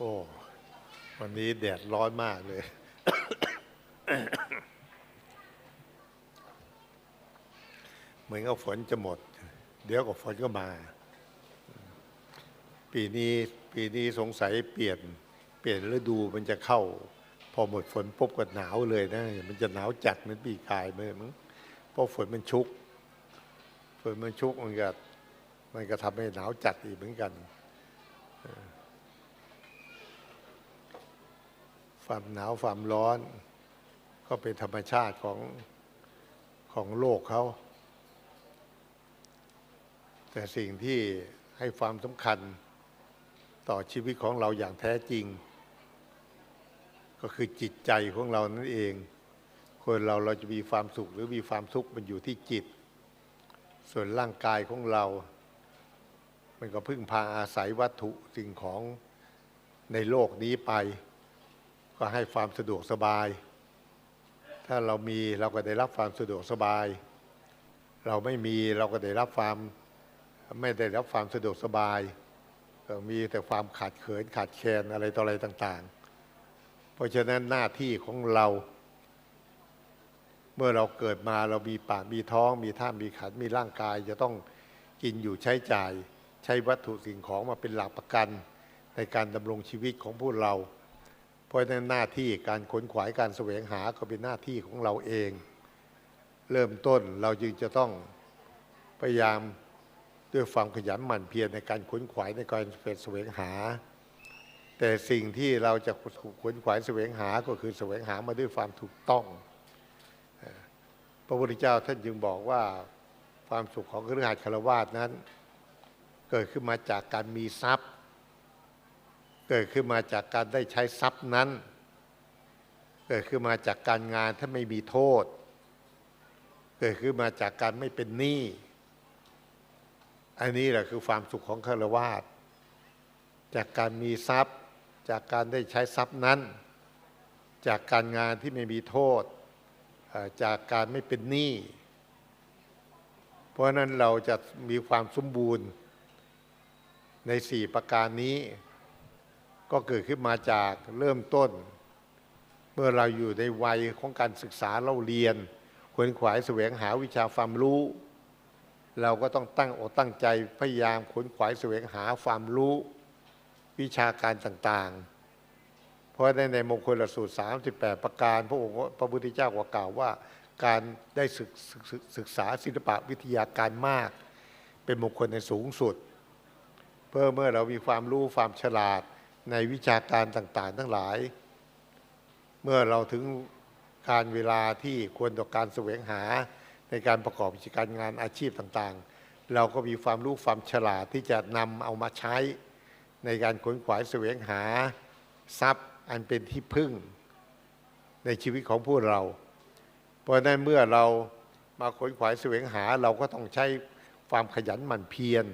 โอ้วันนี้แดดร้อนมากเลย เหมือนกับฝนจะหมด เดี๋ยวก็ฝนก็มา ปีนี้ปีนี้สงสัยเปลี่ยน เปลี่ยนฤดูมันจะเข้า พอหมดฝนปุ๊บก็หนาวเลยนะ มันจะหนาวจัดเหมือนปีกายเลยมั้งเพราะฝนมันชุก ฝนมันชุกมันก็มันก็ทำให้หนาวจัดอีกเหมือนกัน ความหนาวความร้อน ก็เป็นธรรมชาติของของโลกเขา แต่สิ่งที่ให้ความสำคัญต่อชีวิตของเราอย่างแท้จริง ก็คือจิตใจของเรานั่นเอง คนเราเราจะมีความสุขหรือมีความทุกข์มันอยู่ที่จิต ส่วนร่างกายของเรา มันก็พึ่งพาอาศัยวัตถุสิ่งของในโลกนี้ไป ก็ให้ความสะดวกสบาย ถ้าเรามีเราก็ได้รับความสะดวกสบาย เราไม่มีเราก็ได้รับความไม่ได้รับความสะดวกสบาย มีแต่ความขาดเขินขาดแคลนอะไรต่ออะไรต่างๆ เพราะฉะนั้นหน้าที่ของเรา เมื่อเราเกิดมาเรามีปากมีท้อง มีท่ามีขันมีร่างกาย จะต้องกินอยู่ใช้จ่าย ใช้วัตถุสิ่งของมาเป็นหลักประกัน ในการดำรงชีวิตของพวกเรา เพราะฉะนั้นหน้าที่การขนขวายการแสวงหาก็เป็นหน้าที่ของเราเอง เริ่มต้นเราจึงจะต้องพยายามด้วยความขยันหมั่นเพียรในการขนขวายในการแสวงหา แต่สิ่งที่เราจะขนขวายแสวงหาก็คือแสวงหามาด้วยความถูกต้อง พระพุทธเจ้าท่านจึงบอกว่าความสุขของครือขัดคารวาสนั้น เกิดขึ้นมาจากการมีทรัพย์ เกิดขึ้นมาจากการได้ใช้ทรัพย์นั้น เกิดขึ้นมาจากการงานถ้าไม่มีโทษ เกิดขึ้นมาจากการไม่เป็นหนี้อันนี้แหละคือความสุขของคาวาสจากการมีทรัพย์ จากการได้ใช้ทรัพย์นั้น จากการงานที่ไม่มีโทษ จากการไม่เป็นหนี้เพราะนั้นเราจะมีความสมบูรณ์ในสี่ประการนี้ ก็เกิดขึ้นมาจากเริ่มต้น เมื่อเราอยู่ในวัยของการศึกษาเราเรียนขวนขวายแสวงหาวิชาความรู้ เราก็ต้องตั้งอกตั้งใจพยายามขวนขวายแสวงหาความรู้ วิชาการต่างๆ เพราะในในมงคลสูตร 38 ประการ พระองค์พระพุทธเจ้าก็กล่าวว่า การได้ศึกศกศึกษาศิลปะวิทยาการมาก เป็นมงคลในสูงสุด เพื่อเมื่อเรามีความรู้ความฉลาด ในวิชาการต่างๆ ทั้งหลาย เมื่อเราถึงการเวลาที่ควรต่อการแสวงหาในการประกอบกิจการงานอาชีพต่างๆ เราก็มีความรู้ความฉลาดที่จะนำเอามาใช้ในการขนขวายแสวงหาทรัพย์อันเป็นที่พึ่งในชีวิตของพวกเรา เพราะนั้นเมื่อเรามาขนขวายแสวงหาเราก็ต้องใช้ความขยันหมั่นเพียร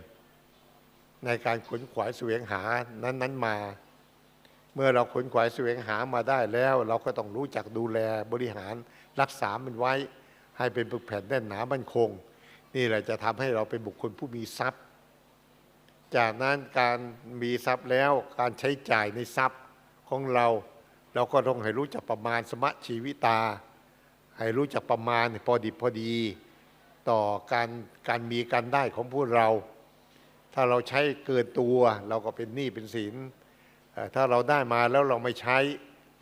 ในการขนขวายแสวงหานั้นๆมา เมื่อเราขนขวายแสวงหามาได้แล้ว เราก็ต้องรู้จักดูแลบริหารรักษามันไว้ ให้เป็นปึกแผ่นแน่นหนามั่นคง นี่แหละจะทำให้เราเป็นบุคคลผู้มีทรัพย์ จากนั้นการมีทรัพย์แล้วการใช้จ่ายในทรัพย์ของเราเราก็ต้องให้รู้จักประมาณสมะชีวิตา ให้รู้จักประมาณพอดีพอดี ต่อการการมีการได้ของพวกเรา ถ้าเราใช้เกินตัวเราก็เป็นหนี้เป็นสิน ถ้าเราได้มาแล้วเราไม่ใช้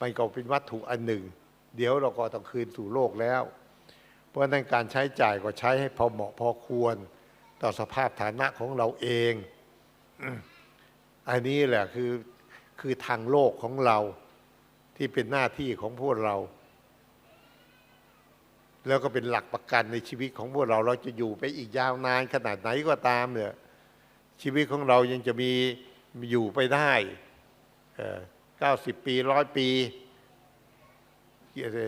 มันก็เป็นวัตถุอันหนึ่ง เดี๋ยวเราก็ต้องคืนสู่โลกแล้ว เพราะนั้นการใช้จ่ายก็ใช้ให้พอเหมาะพอควร ต่อสภาพฐานะของเราเอง อันนี้แหละคือคือทางโลกของเราที่เป็นหน้าที่ของพวกเรา แล้วก็เป็นหลักประกันในชีวิตของพวกเราเราจะอยู่ไปอีกยาวนานขนาดไหนก็ตามเนี่ยชีวิตของเรายังจะมีอยู่ไปได้ เก้าสิบปีร้อยปี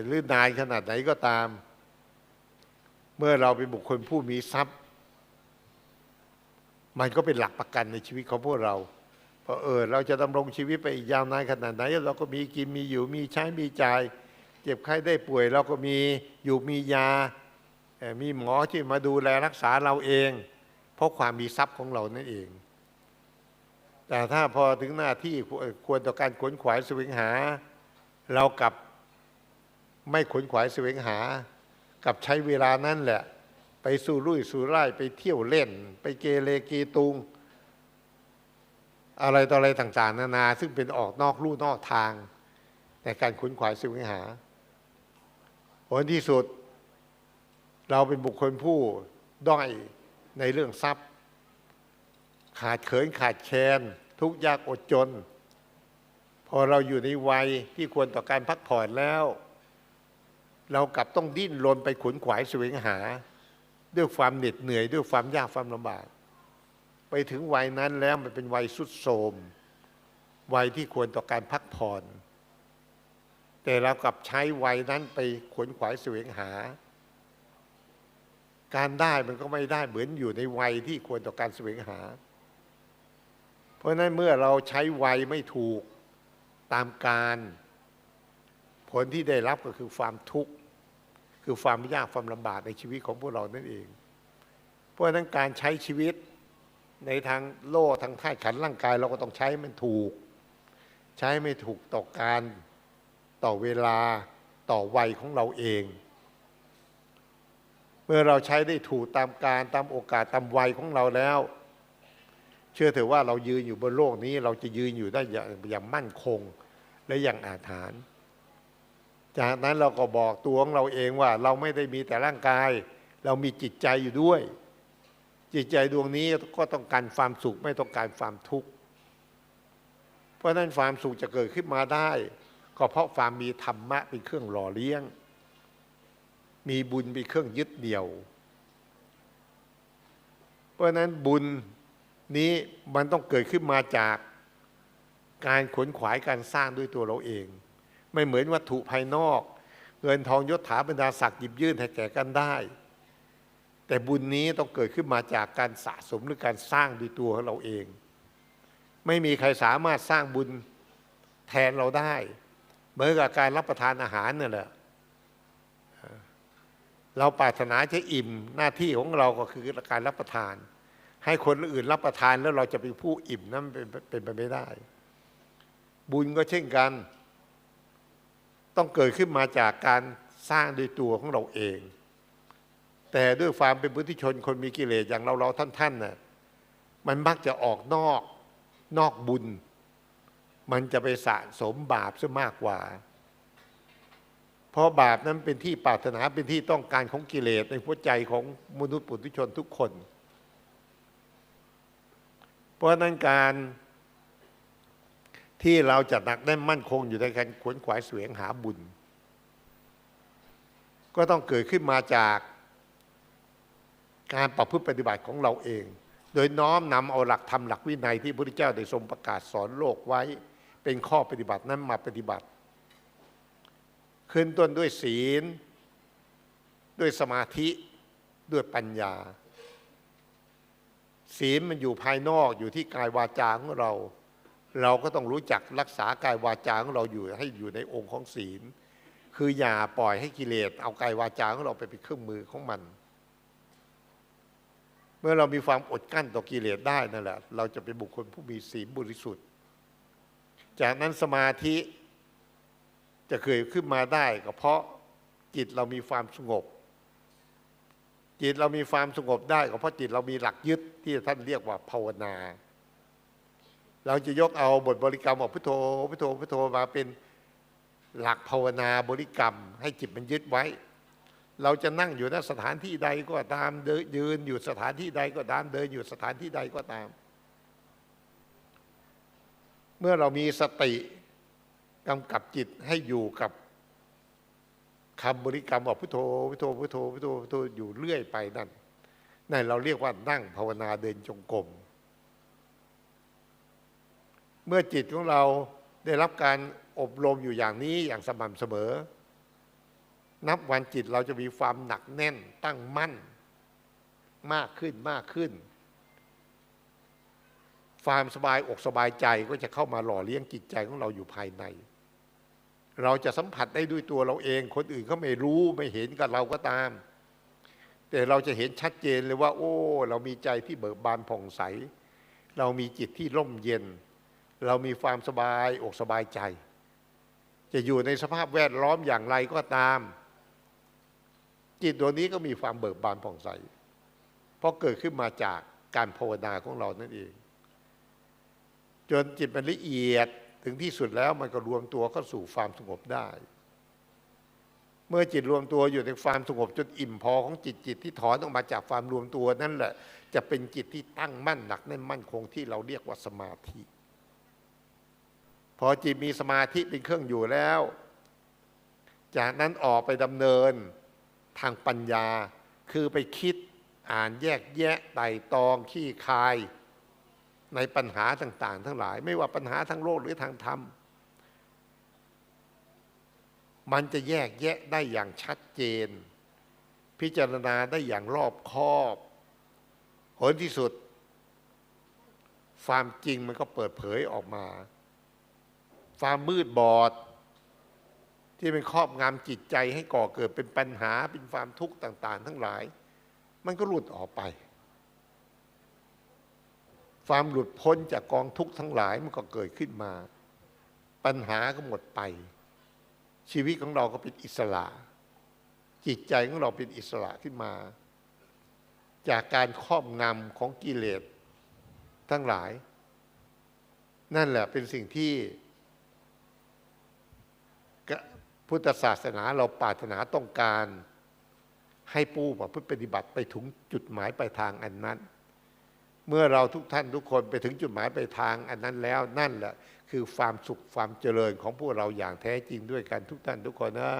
หรือนานขนาดไหนก็ตาม เมื่อเราเป็นบุคคลผู้มีทรัพย์ มันก็เป็นหลักประกันในชีวิตของพวกเราเพราะเออเราจะดำรงชีวิตไปอีกยาวนานขนาดไหน เราก็มีกินมีอยู่มีใช้มีจ่ายเจ็บไข้ได้ป่วย เราก็มีอยู่มียา มีหมอที่มาดูแลรักษาเราเอง เพราะความมีทรัพย์ของเรานั่นเอง แต่ถ้าพอถึงหน้าที่ควรต่อการขวนขวายสวงหา เรากลับไม่ขวนขวายสวงหา กับใช้เวลานั้นแหละ ไปสู่รุ่ยสู่ไร่ไปเที่ยวเล่น ไปเกเรกีตุง อะไรต่ออะไรต่าง ๆ นานา ซึ่งเป็นออกนอกลู่นอกทาง ในการขวนขวายสวงหาผลที่สุด เราเป็นบุคคลผู้ด้อยในเรื่องทรัพย์ ขาดเขินขาดแคลนทุกยากอดจน พอเราอยู่ในวัยที่ควรต่อการพักผ่อนแล้ว เรากลับต้องดิ้นรนไปขนขวายแสวงหา ด้วยความเหน็ดเหนื่อยด้วยความยากความลำบาก ไปถึงวัยนั้นแล้วมันเป็นวัยสุดโทมวัยที่ควรต่อการพักผ่อน แต่เรากลับใช้วัยนั้นไปขวนขวายแสวงหา การได้มันก็ไม่ได้เหมือนอยู่ในวัยที่ควรต่อการแสวงหา ราะนั้นเมื่อเราใช้ไวไม่ถูกตามการ ผลที่ได้รับก็คือความทุกข์ คือความยากความลำบากในชีวิตของพวกเรานั่นเอง เพราะนั้นการใช้ชีวิตในทางโลกทางท่าขันร่างกาย เราก็ต้องใช้มันถูก ใช้ไม่ถูกต่อการต่อเวลาต่อวัยของเราเอง เมื่อเราใช้ได้ถูกตามการตามโอกาสตามวัยของเราแล้ว เชื่อเถอะว่าเรายืนอยู่บนโลกนี้ เราจะยืนอยู่ได้อย่างางมั่นคงและอย่างอาถรรพ์จากนั้นเราก็บอกตัวของเราเองว่า เราไม่ได้มีแต่ร่างกาย เรามีจิตใจอยู่ด้วย จิตใจดวงนี้ก็ต้องการความสุขไม่ต้องการความทุกข์เพราะฉะนั้นความสุขจะเกิดขึ้นมาได้ ก็เพราะความมีธรรมะเป็นเครื่องหล่อเลี้ยง มีบุญเป็นเครื่องยึดเหนี่ยว เพราะนั้นบุญ นี้มันต้องเกิดขึ้นมาจากการขนขวายการสร้างด้วยตัวเราเอง ไม่เหมือนวัตถุภายนอก เงินทองยศถาบรรดาศักดิ์หยิบยื่นให้แก่กันได้ แต่บุญนี้ต้องเกิดขึ้นมาจากการสะสมหรือการสร้างด้วยตัวเราเอง ไม่มีใครสามารถสร้างบุญแทนเราได้ เหมือนกับการรับประทานอาหารนั่นแหละเราปรารถนาจะอิ่มหน้าที่ของเราก็คือการรับประทาน ให้คนอื่นรับประทานแล้วเราจะเป็นผู้อิ่มนั้นเป็นไปไม่ได้ บุญก็เช่นกัน ต้องเกิดขึ้นมาจากการสร้างด้วยตัวของเราเอง แต่ด้วยความเป็นบุตุชนคนมีกิเลสอย่างเราเราท่านท่านน่ะมันมักจะออกนอกนอกบุญ มันจะไปสะสมบาปซะมากกว่า เพราะบาปนั้นเป็นที่ปรารถนาเป็นที่ต้องการของกิเลสในหัวใจของมนุษย์ปุถุชนทุกคน เพราะนั้นการที่เราจะหนักแน่นมั่นคงอยู่ในการขวนขวายเสวงหาบุญ ก็ต้องเกิดขึ้นมาจากการประพฤติปฏิบัติของเราเอง โดยน้อมนำเอาหลักธรรมหลักวินัยที่พระพุทธเจ้าได้ทรงประกาศสอนโลกไว้ เป็นข้อปฏิบัตินั้นมาปฏิบัติ ขึ้นต้นด้วยศีล ด้วยสมาธิด้วยปัญญา ศีลมันอยู่ภายนอกอยู่ที่กายวาจาของเรา เราก็ต้องรู้จักรักษากายวาจาของเราอยู่ให้อยู่ในองค์ของศีล คืออย่าปล่อยให้กิเลสเอากายวาจาของเราไปเป็นเครื่องมือของมัน เมื่อเรามีความอดกั้นต่อกิเลสได้นั่นแหละ เราจะเป็นบุคคลผู้มีศีลบริสุทธิ์ จากนั้นสมาธิจะเคยขึ้นมาได้ก็เพราะจิตเรามีความสงบ จิตเรามีความสงบได้ก็เพราะจิตเรามีหลักยึดที่ท่านเรียกว่าภาวนา เราจะยกเอาบทบริกรรมของพุทโธพุทโธพุทโธมาเป็นหลักภาวนาบริกรรม ให้จิตมันยึดไว้ เราจะนั่งอยู่ณสถานที่ใดก็ตามเดินยืนอยู่สถานที่ใดก็ตามเดินอยู่สถานที่ใดก็ตาม เมื่อเรามีสติกำกับจิตให้อยู่กับ คำบริกรรมว่าพุทโธพุทโธพุทโธพุทโธพุทโธอยู่เรื่อยไปนั่นนั่นเราเรียกว่านั่งภาวนาเดินจงกรมเมื่อจิตของเราได้รับการอบรมอยู่อย่างนี้อย่างสม่ำเสมอ นับวันจิตเราจะมีความหนักแน่นตั้งมั่น มากขึ้นมากขึ้น ความสบายอกสบายใจก็จะเข้ามาหล่อเลี้ยงจิตใจของเราอยู่ภายใน เราจะสัมผัสได้ด้วยตัวเราเอง คนอื่นเขาไม่รู้ไม่เห็นกับเราก็ตาม แต่เราจะเห็นชัดเจนเลยว่า โอ้ เรามีใจที่เบิกบานผ่องใส เรามีจิตที่ร่มเย็น เรามีความสบายอกสบายใจ จะอยู่ในสภาพแวดล้อมอย่างไรก็ตาม จิตดวงนี้ก็มีความเบิกบานผ่องใส เพราะเกิดขึ้นมาจากการภาวนาของเรานั่นเอง จนจิตมันละเอียด ถึงที่สุดแล้วมันก็รวมตัวเข้าสู่ความสงบได้ เมื่อจิตรวมตัวอยู่ในความสงบจนอิ่มพอของจิตจิตที่ถอนออกมาจากความรวมตัวนั่นแหละ จะเป็นจิตที่ตั้งมั่นหนักแน่นมั่นคงที่เราเรียกว่าสมาธิ พอจิตมีสมาธิเป็นเครื่องอยู่แล้ว จากนั้นออกไปดำเนินทางปัญญาคือไปคิดอ่านแยกแยะไต่ตองขี้คาย ในปัญหาต่าง ๆ ทั้งหลาย ไม่ว่าปัญหาทางโลกหรือทางธรรม มันจะแยกแยะได้อย่างชัดเจน พิจารณาได้อย่างรอบคอบผลที่สุด ความจริงมันก็เปิดเผยออกมา ความมืดบอด ที่เป็นครอบงำจิตใจให้ก่อเกิดเป็นปัญหาเป็นความทุกข์ต่าง ๆ ทั้งหลาย มันก็หลุดออกไป ความหลุดพ้นจากกองทุกข์ทั้งหลายมันก็เกิดขึ้นมา ปัญหาก็หมดไป ชีวิตของเราก็เป็นอิสระ จิตใจของเราเป็นอิสระขึ้นมา จากการครอบงำของกิเลสทั้งหลาย นั่นแหละเป็นสิ่งที่พุทธศาสนาเราปรารถนาต้องการให้ผู้ประพฤติปฏิบัติไปถึงจุดหมายปลายทางอันนั้น เมื่อเราทุกท่านทุกคนไปถึงจุดหมายปลายทางอันนั้นแล้วนั่นแหละคือความสุขความเจริญของพวกเราอย่างแท้จริงด้วยกันทุกท่านทุกคนนะ